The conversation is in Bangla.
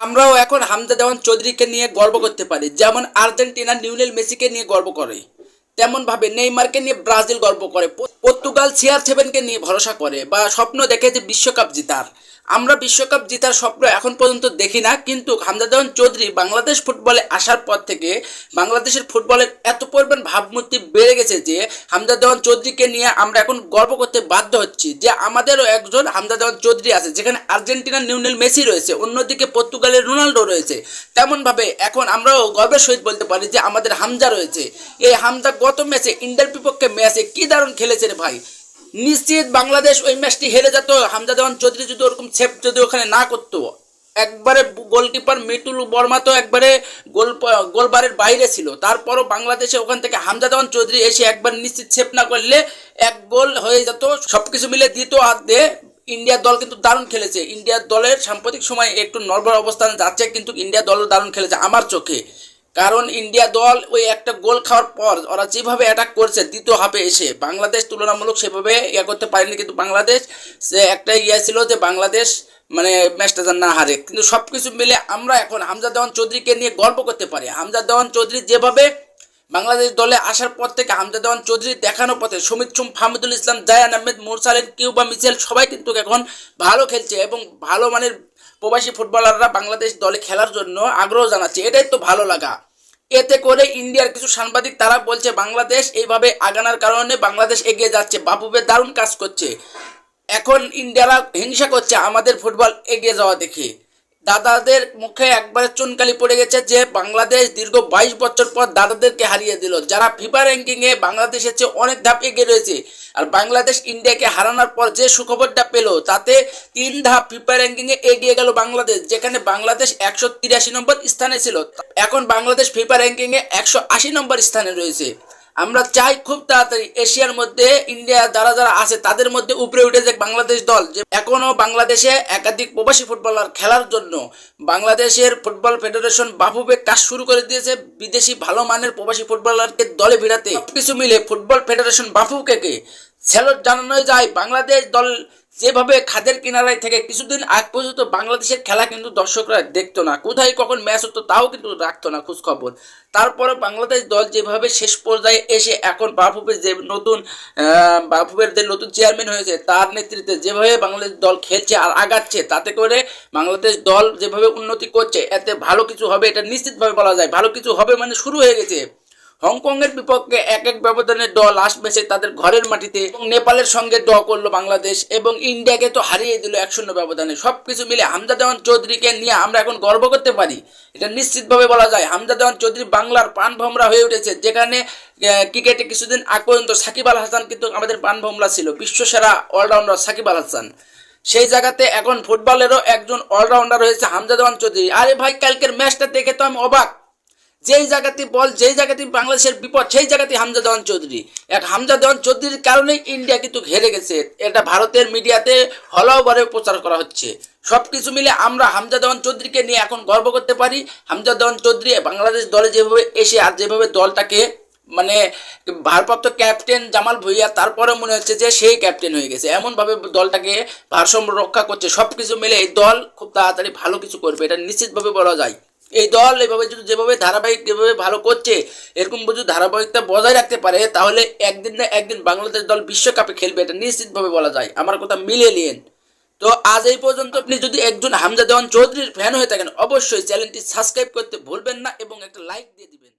আমরাও এখন হামজা দেওয়ান চৌধুরীকে নিয়ে গর্ব করতে পারি। যেমন আর্জেন্টিনা নিউনেল মেসিকে নিয়ে গর্ব করে। তেমন ভাবে নেইমারকে নিয়ে ব্রাজিল গর্ব করে। পর্তুগাল সিআর সেভেনকে নিয়ে ভরসা করে বা স্বপ্ন দেখে যে বিশ্বকাপ জিতার। আমরা বিশ্বকাপ জিতার স্বপ্ন এখন পর্যন্ত দেখি না, কিন্তু হামজা চৌধুরী বাংলাদেশ ফুটবলে আসার পর থেকে বাংলাদেশের ফুটবলের এত পরিমাণ ভাবমূর্তি বেড়ে গেছে যে হামজা চৌধুরীকে নিয়ে আমরা এখন গর্ব করতে বাধ্য হচ্ছি যে আমাদেরও একজন হামজা চৌধুরী আছে, যেখানে আর্জেন্টিনার নিউনেল মেসি রয়েছে, অন্যদিকে পর্তুগালের রোনাল্ডো রয়েছে। তেমনভাবে এখন আমরাও গর্বের সহিত বলতে পারি যে আমাদের হামজা রয়েছে। এই হামজা গত ম্যাচে ইন্ডিয়ার বিপক্ষে ম্যাচে কি দারুণ খেলেছে রে ভাই। নিশ্চিত বাংলাদেশ ওই ম্যাচটি হেরে যেত, হামজা দেওয়ান চৌধুরী যদি ওরকম সেভ যদি ওখানে না করতো। একবারে গোলকিপার মিটুল বর্মা তো একবারে গোল, গোলবারের বাইরে ছিল। তারপরও বাংলাদেশে ওখান থেকে হামজা দেওয়ান চৌধুরী এসে একবার নিশ্চিত সেভ না করলে এক গোল হয়ে যেত। সবকিছু মিলে দ্বিতীয় হাত ইন্ডিয়ার দল কিন্তু দারুণ খেলেছে। ইন্ডিয়ার দলের সাম্প্রতিক সময় একটু নর্বল অবস্থানে যাচ্ছে, কিন্তু ইন্ডিয়া দল দারুণ খেলেছে আমার চোখে। কারণ ইন্ডিয়া দল ওই একটা গোল খাওয়ার পর ওরা যেভাবে অ্যাটাক করছে দ্বিতীয় হাফে এসে, বাংলাদেশ তুলনামূলক সেভাবে ইয়ে করতে পারেনি, কিন্তু বাংলাদেশ, সে একটা ইয়ে ছিল যে বাংলাদেশ মানে ম্যাচটা যেন না হারে। কিন্তু সব কিছু মিলে আমরা এখন হামজা দেওয়ান চৌধুরীকে নিয়ে গর্ব করতে পারি। হামজা দেওয়ান চৌধুরী যেভাবে বাংলাদেশ দলে আসার পর থেকে হামজা দেওয়ান চৌধুরী দেখানোর পথে সুমিত সুম, ফাহমুদুল ইসলাম, জায়ান আহমেদ, মোরসালিন, কিউবা মিচেল সবাই কিন্তু এখন ভালো খেলছে এবং ভালো মানের প্রবাসী ফুটবলাররা বাংলাদেশ দলে খেলার জন্য আগ্রহ জানাচ্ছে। এটাই তো ভালো লাগা। এতে করে ইন্ডিয়ার কিছু সাংবাদিক তারা বলছে, বাংলাদেশ এইভাবে আগানোর কারণে বাংলাদেশ এগিয়ে যাচ্ছে। বাপুবে দারুণ কাজ করছে। এখন ইন্ডিয়ারা হিংসা করছে আমাদের ফুটবল এগিয়ে যাওয়া দেখে। দাদাদের মুখে একবারে চুনকালি পড়ে গেছে যে বাংলাদেশ দীর্ঘ বাইশ বছর পর দাদাদেরকে হারিয়ে দিল। যারা ফিফা র্যাঙ্কিংয়ে বাংলাদেশের চেয়ে অনেক ধাপ এগিয়ে রয়েছে আর বাংলাদেশ ইন্ডিয়াকে হারানোর পর যে সুখবরটা পেল, তাতে তিন ধাপ ফিফা র্যাঙ্কিংয়ে এগিয়ে গেল বাংলাদেশ, যেখানে বাংলাদেশ একশো তিরাশি নম্বর স্থানে ছিল। এখন বাংলাদেশ ফিফা র্যাঙ্কিংয়ে একশো আশি নম্বর স্থানে রয়েছে। আমরা চাই খুব তাড়াতাড়ি এশিয়ার মধ্যে ইন্ডিয়া যারা যারা আছে তাদের মধ্যে উপরে উঠে যে বাংলাদেশ দল। যে এখনও বাংলাদেশে একাধিক প্রবাসী ফুটবলার খেলার জন্য বাংলাদেশের ফুটবল ফেডারেশন বাফুবে কাজ শুরু করে দিয়েছে। বিদেশি ভালো মানের প্রবাসী ফুটবলারকে দলে ভিড়াতে কিছু মিলে ফুটবল ফেডারেশন বাফুকে স্যালট জানানো যায় বাংলাদেশ দল যেভাবে খাদের কিনারায় থেকে কিছুদিন আগ পর্যন্ত বাংলাদেশের খেলা কিন্তু দর্শকরা দেখতো না। কোথায় কখন ম্যাচ হতো তাও কিন্তু রাখতো না খোঁজখবর। তারপরে বাংলাদেশ দল যেভাবে শেষ পর্যায়ে এসে এখন বাফুফের যে নতুন আহ, বাফুফের যে নতুন চেয়ারম্যান হয়েছে তার নেতৃত্বে যেভাবে বাংলাদেশ দল খেলছে আর আগাচ্ছে তাতে করে বাংলাদেশ দল যেভাবে উন্নতি করছে এতে ভালো কিছু হবে এটা নিশ্চিতভাবে বলা যায়। ভালো কিছু হবে মানে শুরু হয়ে গেছে। হংকংয়ের বিপক্ষে এক এক ব্যবধানে ড লাস্ট আসবে তাদের ঘরের মাটিতে এবং নেপালের সঙ্গে ড করল বাংলাদেশ এবং ইন্ডিয়াকে তো হারিয়ে দিল এক শূন্য ব্যবধানে। সব কিছু মিলে হামজা দেওয়ান চৌধুরীকে নিয়ে আমরা এখন গর্ব করতে পারি। এটা নিশ্চিতভাবে বলা যায়। হামজা দেওয়ান চৌধুরী বাংলার প্রাণভমরা হয়ে উঠেছে, যেখানে ক্রিকেটে কিছুদিন আগ পর্যন্ত সাকিব আল হাসান কিন্তু আমাদের প্রাণভমরা ছিল, বিশ্বসেরা অলরাউন্ডার সাকিব আল হাসান। সেই জায়গাতে এখন ফুটবলেরও একজন অলরাউন্ডার হয়েছে হামজা দেওয়ান চৌধুরী। আরে ভাই, কালকের ম্যাচটা দেখে তো আমি অবাক। যেই জায়গাতে বল, যেই জায়গাতে বাংলাদেশের বিপদ, সেই জায়গাতে হামজা দেওয়ান চৌধুরী। এক হামজা দেওয়ান চৌধুরীর কারণেই ইন্ডিয়া কিন্তু ঘেরে গেছে। এটা ভারতের মিডিয়াতে হলাওভাবে প্রচার করা হচ্ছে। সব কিছু মিলে আমরা হামজা দেওয়ান চৌধুরীকে নিয়ে এখন গর্ব করতে পারি। হামজা দেওয়ান চৌধুরী বাংলাদেশ দলে যেভাবে এসে আর যেভাবে দলটাকে মানে ভারপ্রাপ্ত ক্যাপ্টেন জামাল ভুইয়া তারপরে মনে হচ্ছে যে সেই ক্যাপ্টেন হয়ে গেছে। এমনভাবে দলটাকে ভারসাম্য রক্ষা করছে। সব কিছু মিলে এই দল খুব তাড়াতাড়ি ভালো কিছু করবে। এটা নিশ্চিতভাবে বলা যায়। এই দল এভাবে যদি যেভাবে ধারাবাহিক যেভাবে ভালো করছে, এরকম যদি ধারাবাহিকতা বজায় রাখতে পারে, তাহলে একদিন না একদিন বাংলাদেশ দল বিশ্বকাপে খেলবে, এটা নিশ্চিতভাবে বলা যায়। আমার কথা মিলিয়ে নিন তো আজ এই পর্যন্ত আপনি যদি একজন হামজা দেওয়ান চৌধুরীর ফ্যান হয়ে থাকেন, অবশ্যই চ্যানেলটি সাবস্ক্রাইব করতে ভুলবেন না এবং একটা লাইক দিয়ে দিবেন।